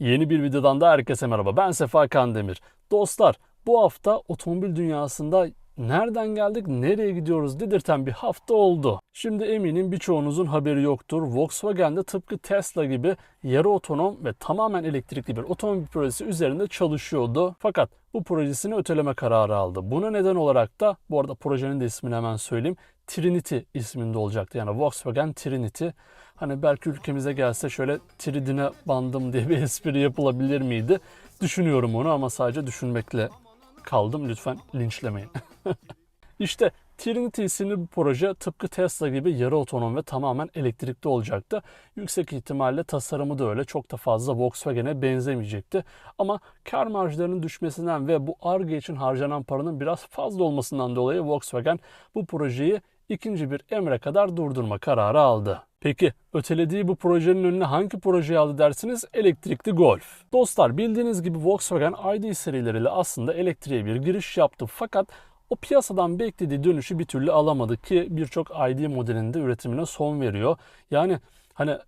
Yeni bir videodan da herkese merhaba. Ben Sefa Kandemir. Dostlar bu hafta otomobil dünyasında nereden geldik, nereye gidiyoruz dedirten bir hafta oldu. Şimdi eminim birçoğunuzun haberi yoktur. Volkswagen de tıpkı Tesla gibi yarı otonom ve tamamen elektrikli bir otomobil projesi üzerinde çalışıyordu. Fakat bu projesini öteleme kararı aldı. Buna neden olarak da bu arada projenin de ismini hemen söyleyeyim. Trinity isminde olacaktı. Yani Volkswagen Trinity. Hani belki ülkemize gelse şöyle tridine bandım diye bir espri yapılabilir miydi? Düşünüyorum onu ama sadece düşünmekle kaldım. Lütfen linçlemeyin. işte Trinity isimli bu proje tıpkı Tesla gibi yarı otonom ve tamamen elektrikli olacaktı. Yüksek ihtimalle tasarımı da öyle çok da fazla Volkswagen'e benzemeyecekti. Ama kar marjlarının düşmesinden ve bu ARGE için harcanan paranın biraz fazla olmasından dolayı Volkswagen bu projeyi ikinci bir emre kadar durdurma kararı aldı. Peki ötelediği bu projenin önüne hangi projeyi aldı dersiniz? Elektrikli Golf. Dostlar bildiğiniz gibi Volkswagen ID serileriyle aslında elektriğe bir giriş yaptı fakat o piyasadan beklediği dönüşü bir türlü alamadı ki birçok ID modelinde üretimine son veriyor. Yani hani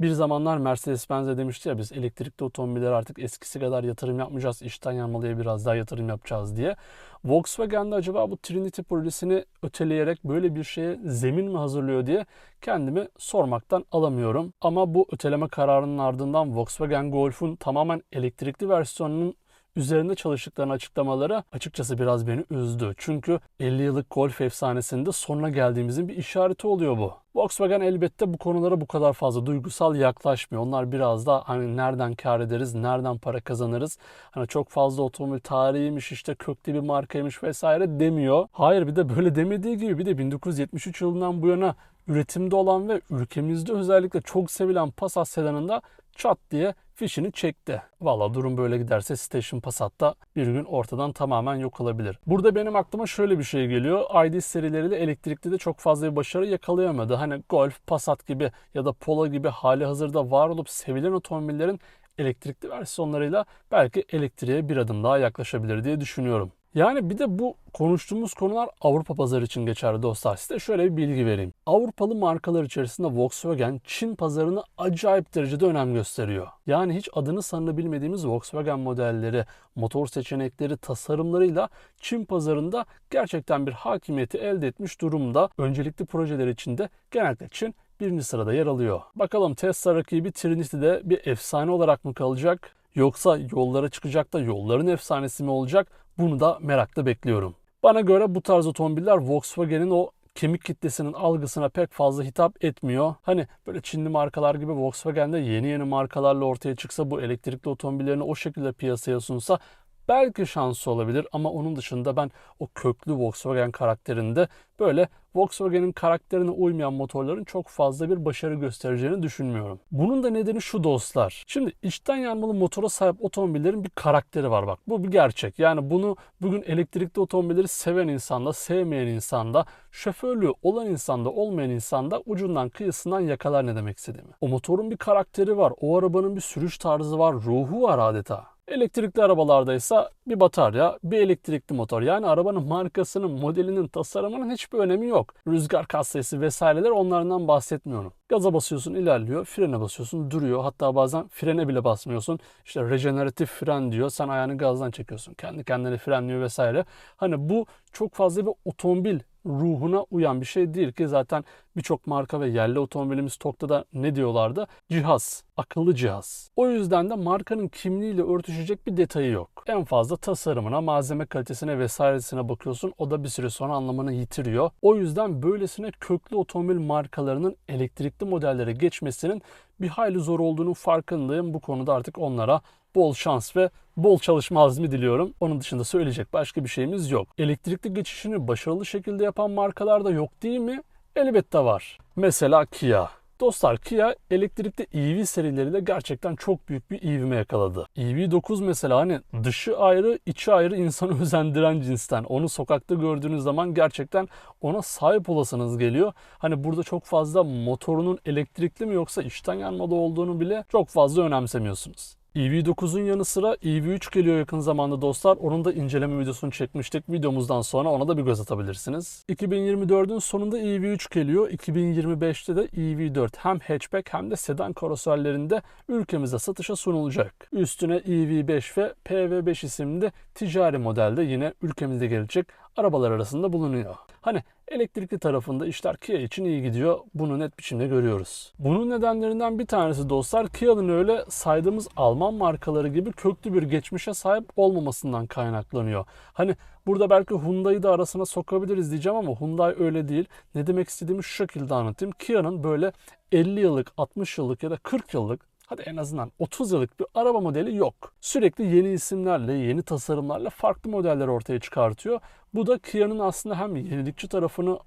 bir zamanlar Mercedes-Benz de demişti ya biz elektrikli otomobillere artık eskisi kadar yatırım yapmayacağız, işten yanmalıya biraz daha yatırım yapacağız diye. Volkswagen de acaba bu Trinity projesini öteleyerek böyle bir şeye zemin mi hazırlıyor diye kendimi sormaktan alamıyorum. Ama bu öteleme kararının ardından Volkswagen Golf'un tamamen elektrikli versiyonunun üzerinde çalıştıklarını açıklamaları açıkçası biraz beni üzdü. Çünkü 50 yıllık golf efsanesinde sonuna geldiğimizin bir işareti oluyor bu. Volkswagen elbette bu konulara bu kadar fazla duygusal yaklaşmıyor. Onlar biraz da hani nereden kar ederiz, nereden para kazanırız. Hani çok fazla otomobil tarihiymiş işte köklü bir markaymış vesaire demiyor. Hayır bir de böyle demediği gibi bir de 1973 yılından bu yana üretimde olan ve ülkemizde özellikle çok sevilen Passat sedanında çat diye fişini çekti. Valla durum böyle giderse Station Passat da bir gün ortadan tamamen yok olabilir. Burada benim aklıma şöyle bir şey geliyor. ID serileriyle elektrikli de çok fazla bir başarı yakalayamadı. Hani Golf, Passat gibi ya da Polo gibi hali hazırda var olup sevilen otomobillerin elektrikli versiyonlarıyla belki elektriğe bir adım daha yaklaşabilir diye düşünüyorum. Yani bir de bu konuştuğumuz konular Avrupa pazarı için geçerli dostlar. Size şöyle bir bilgi vereyim. Avrupalı markalar içerisinde Volkswagen Çin pazarını acayip derecede önem gösteriyor. Yani hiç adını sanını bilmediğimiz Volkswagen modelleri, motor seçenekleri, tasarımlarıyla Çin pazarında gerçekten bir hakimiyeti elde etmiş durumda. Öncelikli projeler içinde genellikle Çin birinci sırada yer alıyor. Bakalım Tesla rakibi Trinity'de bir efsane olarak mı kalacak? Yoksa yollara çıkacak da yolların efsanesi mi olacak? Bunu da merakla bekliyorum. Bana göre bu tarz otomobiller Volkswagen'in o kemik kitlesinin algısına pek fazla hitap etmiyor. Hani böyle Çinli markalar gibi Volkswagen'de yeni yeni markalarla ortaya çıksa bu elektrikli otomobillerini o şekilde piyasaya sunsa belki şansı olabilir ama onun dışında ben o köklü Volkswagen karakterinde böyle Volkswagen'in karakterine uymayan motorların çok fazla bir başarı göstereceğini düşünmüyorum. Bunun da nedeni şu dostlar. Şimdi içten yanmalı motora sahip otomobillerin bir karakteri var bak. Bu bir gerçek. Yani bunu bugün elektrikli otomobilleri seven insanda, sevmeyen insanda, şoförlüğü olan insanda, olmayan insanda ucundan kıyısından yakalar ne demek istediğimi. O motorun bir karakteri var. O arabanın bir sürüş tarzı var. Ruhu var adeta. Elektrikli arabalardaysa bir batarya, bir elektrikli motor. Yani arabanın markasının, modelinin, tasarımının hiçbir önemi yok. Rüzgar katsayısı vesaireler onlardan bahsetmiyorum. Gaza basıyorsun ilerliyor, frene basıyorsun duruyor. Hatta bazen frene bile basmıyorsun. İşte rejeneratif fren diyor. Sen ayağını gazdan çekiyorsun. Kendi kendine frenliyor vesaire. Hani bu çok fazla bir otomobil ruhuna uyan bir şey değil ki zaten birçok marka ve yerli otomobilimiz stokta da ne diyorlardı? Cihaz, akıllı cihaz. O yüzden de markanın kimliğiyle örtüşecek bir detayı yok. En fazla tasarımına, malzeme kalitesine vesairesine bakıyorsun. O da bir süre sonra anlamını yitiriyor. O yüzden böylesine köklü otomobil markalarının elektrikli modellere geçmesinin bir hayli zor olduğunu farkındayım. Bu konuda artık onlara bol şans ve bol çalışma azmi diliyorum. Onun dışında söyleyecek başka bir şeyimiz yok. Elektrikli geçişini başarılı şekilde yapan markalar da yok değil mi? Elbette var. Mesela Kia. Dostlar Kia elektrikli EV serileriyle gerçekten çok büyük bir ivme yakaladı. EV9 mesela hani dışı ayrı içi ayrı insanı özendiren cinsten. Onu sokakta gördüğünüz zaman gerçekten ona sahip olasınız geliyor. Hani burada çok fazla motorunun elektrikli mi yoksa içten yanmalı olduğunu bile çok fazla önemsemiyorsunuz. EV9'un yanı sıra EV3 geliyor yakın zamanda dostlar. Onun da inceleme videosunu çekmiştik. Videomuzdan sonra ona da bir göz atabilirsiniz. 2024'ün sonunda EV3 geliyor. 2025'te de EV4 hem hatchback hem de sedan karoserlerinde ülkemize satışa sunulacak. Üstüne EV5 ve PV5 isimli ticari modelde yine ülkemize gelecek arabalar arasında bulunuyor. Hani elektrikli tarafında işler Kia için iyi gidiyor. Bunu net biçimde görüyoruz. Bunun nedenlerinden bir tanesi dostlar Kia'nın öyle saydığımız Alman markaları gibi köklü bir geçmişe sahip olmamasından kaynaklanıyor. Hani burada belki Hyundai'yi da arasına sokabiliriz diyeceğim ama Hyundai öyle değil. Ne demek istediğimi şu şekilde anlatayım. Kia'nın böyle 50 yıllık, 60 yıllık ya da 40 yıllık hadi en azından 30 yıllık bir araba modeli yok. Sürekli yeni isimlerle, yeni tasarımlarla farklı modeller ortaya çıkartıyor. Bu da Kia'nın aslında hem yenilikçi tarafını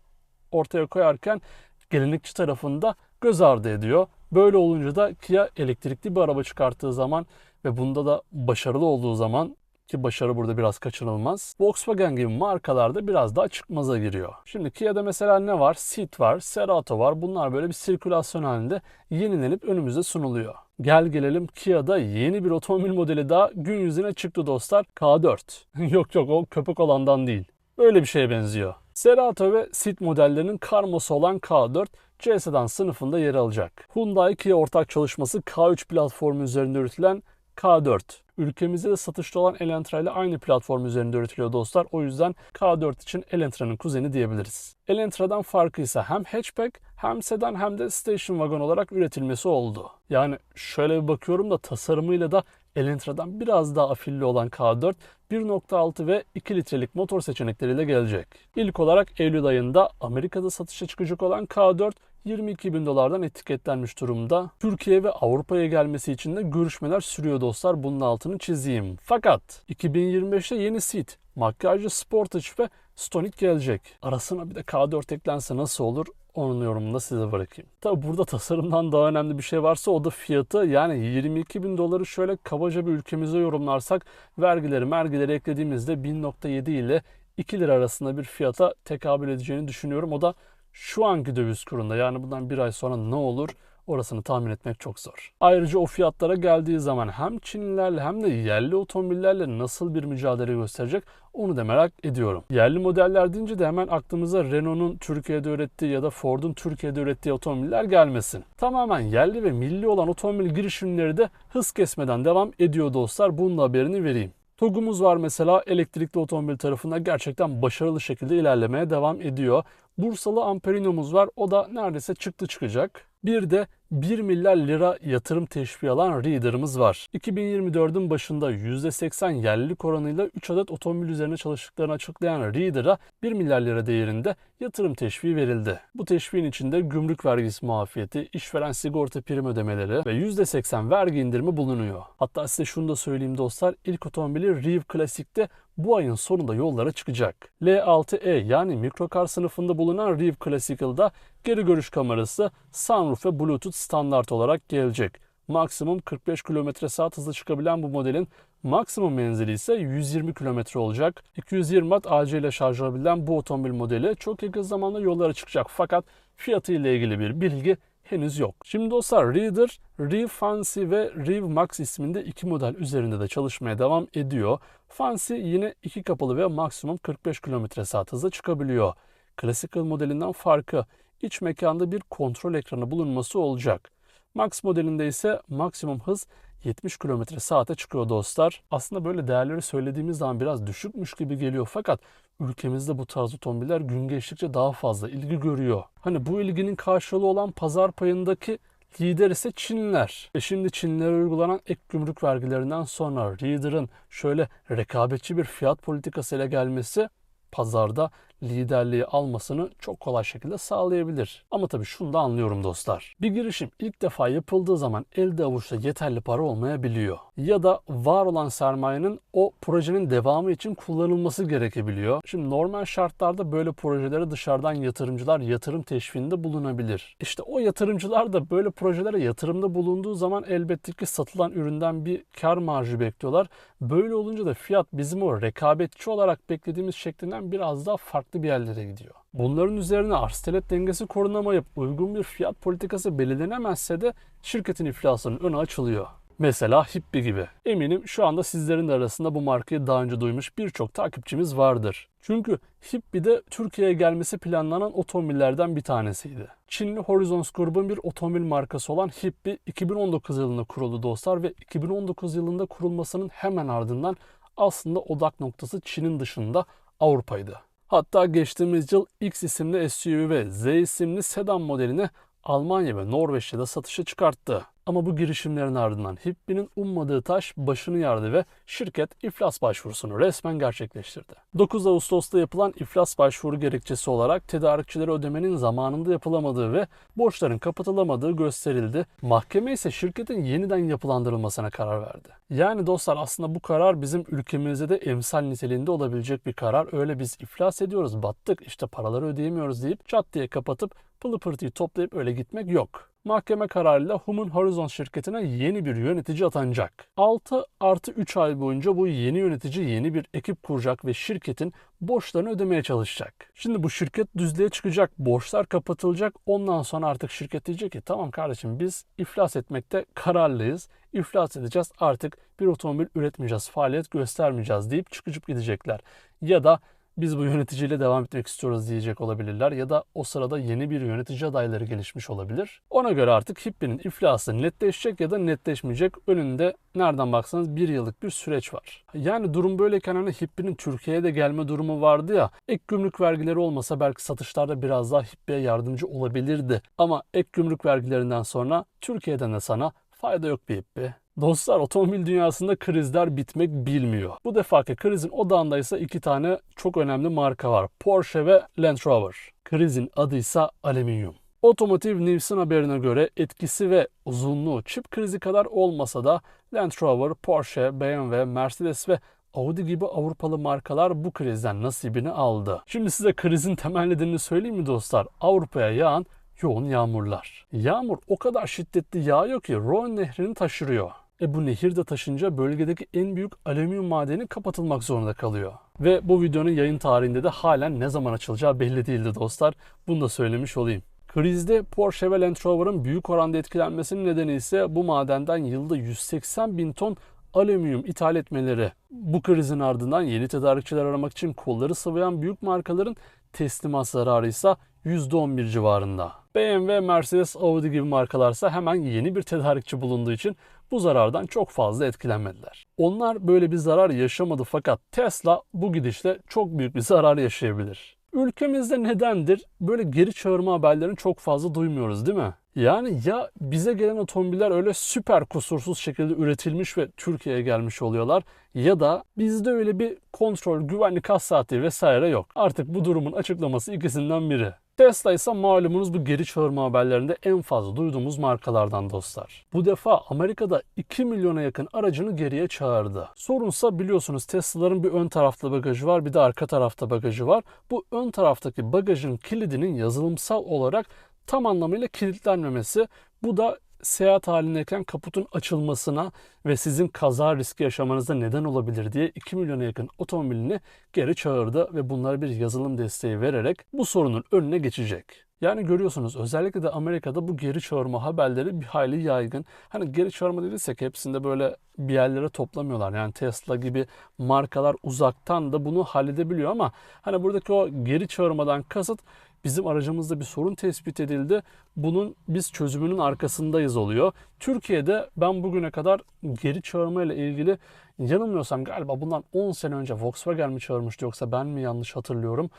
ortaya koyarken gelenekçi tarafında göz ardı ediyor. Böyle olunca da Kia elektrikli bir araba çıkarttığı zaman ve bunda da başarılı olduğu zaman ki başarı burada biraz kaçınılmaz. Volkswagen gibi markalarda biraz daha çıkmaza giriyor. Şimdi Kia'da mesela ne var? Ceed var, Cerato var. Bunlar böyle bir sirkülasyon halinde yenilenip önümüze sunuluyor. Gel gelelim Kia'da yeni bir otomobil modeli daha gün yüzüne çıktı dostlar. K4. yok yok o köpek olandan değil. Böyle bir şeye benziyor. Cerato ve Ceed modellerinin karması olan K4 C sedan sınıfında yer alacak. Hyundai Kia ortak çalışması K3 platformu üzerinde üretilen K4. Ülkemizde de satışta olan Elantra ile aynı platform üzerinde üretiliyor dostlar. O yüzden K4 için Elantra'nın kuzeni diyebiliriz. Elantra'dan farkı ise hem hatchback hem sedan hem de station wagon olarak üretilmesi oldu. Yani şöyle bir bakıyorum da tasarımıyla da Elantra'dan biraz daha afilli olan K4 1.6 ve 2 litrelik motor seçenekleriyle gelecek. İlk olarak Eylül ayında Amerika'da satışa çıkacak olan K4 22 bin dolardan etiketlenmiş durumda. Türkiye ve Avrupa'ya gelmesi için de görüşmeler sürüyor dostlar. Bunun altını çizeyim. Fakat 2025'te yeni Ceed, makyajlı Sportage ve Stonic gelecek. Arasına bir de K4 eklense nasıl olur? Onun yorumunu da size bırakayım. Tabi burada tasarımdan daha önemli bir şey varsa o da fiyatı. Yani 22 bin doları şöyle kabaca bir ülkemize yorumlarsak vergileri mergileri eklediğimizde 1.7 ile 2 lira arasında bir fiyata tekabül edeceğini düşünüyorum. O da şu anki döviz kurunda yani bundan bir ay sonra ne olur orasını tahmin etmek çok zor. Ayrıca o fiyatlara geldiği zaman hem Çinlilerle hem de yerli otomobillerle nasıl bir mücadele gösterecek onu da merak ediyorum. Yerli modeller deyince de hemen aklımıza Renault'un Türkiye'de ürettiği ya da Ford'un Türkiye'de ürettiği otomobiller gelmesin. Tamamen yerli ve milli olan otomobil girişimleri de hız kesmeden devam ediyor dostlar. Bunun haberini vereyim. TOG'umuz var mesela elektrikli otomobil tarafında gerçekten başarılı şekilde ilerlemeye devam ediyor. Bursalı Amperino'muz var. O da neredeyse çıktı çıkacak. Bir de 1 milyar lira yatırım teşviği alan Reader'ımız var. 2024'ün başında %80 yerlilik oranıyla 3 adet otomobil üzerine çalıştıklarını açıklayan Reader'a 1 milyar lira değerinde yatırım teşviği verildi. Bu teşviğin içinde gümrük vergisi muafiyeti, işveren sigorta prim ödemeleri ve %80 vergi indirimi bulunuyor. Hatta size şunu da söyleyeyim dostlar, ilk otomobili Reeve Classic'te bu ayın sonunda yollara çıkacak. L6E yani mikrokar sınıfında bulunan Reeve Classical'da geri görüş kamerası, sunroof ve bluetooth standart olarak gelecek. Maksimum 45 km saat hızla çıkabilen bu modelin maksimum menzili ise 120 km olacak. 220 watt AC ile şarj olabilen bu otomobil modeli çok yakın zamanda yollara çıkacak fakat fiyatı ile ilgili bir bilgi henüz yok. Şimdi dostlar Reader, Rev Fancy ve Rev Max isminde iki model üzerinde de çalışmaya devam ediyor. Fancy yine iki kapılı ve maksimum 45 km saat hızla çıkabiliyor. Classical modelinden farkı iç mekanda bir kontrol ekranı bulunması olacak. Max modelinde ise maksimum hız 70 km saate çıkıyor dostlar. Aslında böyle değerleri söylediğimiz zaman biraz düşükmüş gibi geliyor fakat ülkemizde bu tarz otomobiller gün geçtikçe daha fazla ilgi görüyor. Hani bu ilginin karşılığı olan pazar payındaki lider ise Çinliler. Ve şimdi Çinlilere uygulanan ek gümrük vergilerinden sonra Reader'ın şöyle rekabetçi bir fiyat politikası ile gelmesi pazarda liderliği almasını çok kolay şekilde sağlayabilir. Ama tabii şunu da anlıyorum dostlar. Bir girişim ilk defa yapıldığı zaman elde avuçta yeterli para olmayabiliyor. Ya da var olan sermayenin o projenin devamı için kullanılması gerekebiliyor. Şimdi normal şartlarda böyle projelere dışarıdan yatırımcılar yatırım teşviğinde bulunabilir. İşte o yatırımcılar da böyle projelere yatırımda bulunduğu zaman elbette ki satılan üründen bir kar marjı bekliyorlar. Böyle olunca da fiyat bizim o rekabetçi olarak beklediğimiz şeklinden biraz daha farklı bir yerlere gidiyor. Bunların üzerine arz talep dengesi korunamayıp uygun bir fiyat politikası belirlenemezse de şirketin iflasının önü açılıyor. Mesela Hippie gibi. Eminim şu anda sizlerin de arasında bu markayı daha önce duymuş birçok takipçimiz vardır. Çünkü Hippie de Türkiye'ye gelmesi planlanan otomobillerden bir tanesiydi. Çinli Horizons grubun bir otomobil markası olan Hippie 2019 yılında kuruldu dostlar ve 2019 yılında kurulmasının hemen ardından aslında odak noktası Çin'in dışında Avrupa'ydı. Hatta geçtiğimiz yıl X isimli SUV ve Z isimli sedan modelini Almanya ve Norveç'te de satışa çıkarttı. Ama bu girişimlerin ardından Hippie'nin ummadığı taş başını yardı ve şirket iflas başvurusunu resmen gerçekleştirdi. 9 Ağustos'ta yapılan iflas başvuru gerekçesi olarak tedarikçilere ödemenin zamanında yapılamadığı ve borçların kapatılamadığı gösterildi. Mahkeme ise şirketin yeniden yapılandırılmasına karar verdi. Yani dostlar aslında bu karar bizim ülkemizde de emsal niteliğinde olabilecek bir karar. Öyle biz iflas ediyoruz, battık, işte paraları ödeyemiyoruz deyip çat diye kapatıp pılı pırtıyı toplayıp öyle gitmek yok. Mahkeme kararıyla Human Horizon şirketine yeni bir yönetici atanacak. 6 artı 3 ay boyunca bu yeni yönetici yeni bir ekip kuracak ve şirketin borçlarını ödemeye çalışacak. Şimdi bu şirket düzlüğe çıkacak, borçlar kapatılacak. Ondan sonra artık şirket diyecek ki tamam kardeşim biz iflas etmekte kararlıyız. İflas edeceğiz artık bir otomobil üretmeyeceğiz, faaliyet göstermeyeceğiz deyip çıkıp gidecekler. Ya da biz bu yöneticiyle devam etmek istiyoruz diyecek olabilirler ya da o sırada yeni bir yönetici adayları gelişmiş olabilir. Ona göre artık Hippie'nin iflası netleşecek ya da netleşmeyecek. Önünde nereden baksanız bir yıllık bir süreç var. Yani durum böyleyken hani Hippie'nin Türkiye'ye de gelme durumu vardı ya ek gümrük vergileri olmasa belki satışlarda biraz daha Hippie'ye yardımcı olabilirdi. Ama ek gümrük vergilerinden sonra Türkiye'den de sana fayda yok bir Hippie. Dostlar otomobil dünyasında krizler bitmek bilmiyor. Bu defaki krizin odağında ise iki tane çok önemli marka var. Porsche ve Land Rover. Krizin adı ise alüminyum. Otomotiv News'un haberine göre etkisi ve uzunluğu çip krizi kadar olmasa da Land Rover, Porsche, BMW, Mercedes ve Audi gibi Avrupalı markalar bu krizden nasibini aldı. Şimdi size krizin temel nedenini söyleyeyim mi dostlar? Avrupa'ya yağan yoğun yağmurlar. Yağmur o kadar şiddetli yağıyor ki Rhone nehrini taşırıyor. E bu nehir de taşınca bölgedeki en büyük alüminyum madeni kapatılmak zorunda kalıyor. Ve bu videonun yayın tarihinde de halen ne zaman açılacağı belli değildi dostlar. Bunu da söylemiş olayım. Krizde Porsche ve Land Rover'ın büyük oranda etkilenmesinin nedeni ise bu madenden yılda 180 bin ton alüminyum ithal etmeleri. Bu krizin ardından yeni tedarikçiler aramak için kolları sıvayan büyük markaların teslimat zararı ise %11 civarında. BMW, Mercedes, Audi gibi markalarsa hemen yeni bir tedarikçi bulunduğu için bu zarardan çok fazla etkilenmediler. Onlar böyle bir zarar yaşamadı fakat Tesla bu gidişle çok büyük bir zarar yaşayabilir. Ülkemizde nedendir böyle geri çağırma haberlerini çok fazla duymuyoruz değil mi? Yani ya bize gelen otomobiller öyle süper kusursuz şekilde üretilmiş ve Türkiye'ye gelmiş oluyorlar ya da bizde öyle bir kontrol, güvenlik hassasiyeti vesaire yok. Artık bu durumun açıklaması ikisinden biri. Tesla ise malumunuz bu geri çağırma haberlerinde en fazla duyduğumuz markalardan dostlar. Bu defa Amerika'da 2 milyona yakın aracını geriye çağırdı. Sorunsa biliyorsunuz Tesla'ların bir ön tarafta bagajı var bir de arka tarafta bagajı var. Bu ön taraftaki bagajın kilidinin yazılımsal olarak tam anlamıyla kilitlenmemesi. Bu da seyahat halindeyken kaputun açılmasına ve sizin kaza riski yaşamanıza neden olabilir diye 2 milyona yakın otomobilini geri çağırdı ve bunlara bir yazılım desteği vererek bu sorunun önüne geçecek. Yani görüyorsunuz özellikle de Amerika'da bu geri çağırma haberleri bir hayli yaygın. Hani geri çağırma dediysek hepsinde böyle bir yerlere toplamıyorlar. Yani Tesla gibi markalar uzaktan da bunu halledebiliyor ama hani buradaki o geri çağırmadan kasıt bizim aracımızda bir sorun tespit edildi. Bunun biz çözümünün arkasındayız oluyor. Türkiye'de ben bugüne kadar geri çağırma ile ilgili yanılmıyorsam galiba bundan 10 sene önce Volkswagen mi çağırmıştı yoksa ben mi yanlış hatırlıyorum.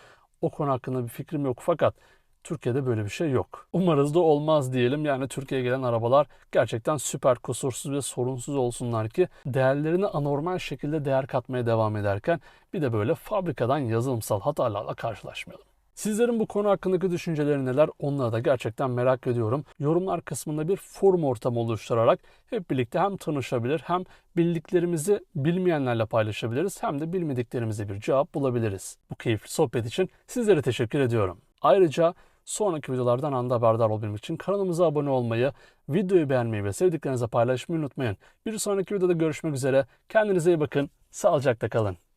O konu hakkında bir fikrim yok fakat Türkiye'de böyle bir şey yok. Umarız da olmaz diyelim. Yani Türkiye'ye gelen arabalar gerçekten süper kusursuz ve sorunsuz olsunlar ki değerlerini anormal şekilde değer katmaya devam ederken bir de böyle fabrikadan yazılımsal hatalarla karşılaşmayalım. Sizlerin bu konu hakkındaki düşünceleri neler onları da gerçekten merak ediyorum. Yorumlar kısmında bir forum ortamı oluşturarak hep birlikte hem tanışabilir hem bildiklerimizi bilmeyenlerle paylaşabiliriz hem de bilmediklerimize bir cevap bulabiliriz. Bu keyifli sohbet için sizlere teşekkür ediyorum. Ayrıca sonraki videolardan anda haberdar olabilmek için kanalımıza abone olmayı, videoyu beğenmeyi ve sevdiklerinize paylaşmayı unutmayın. Bir sonraki videoda görüşmek üzere. Kendinize iyi bakın. Sağlıcakla kalın.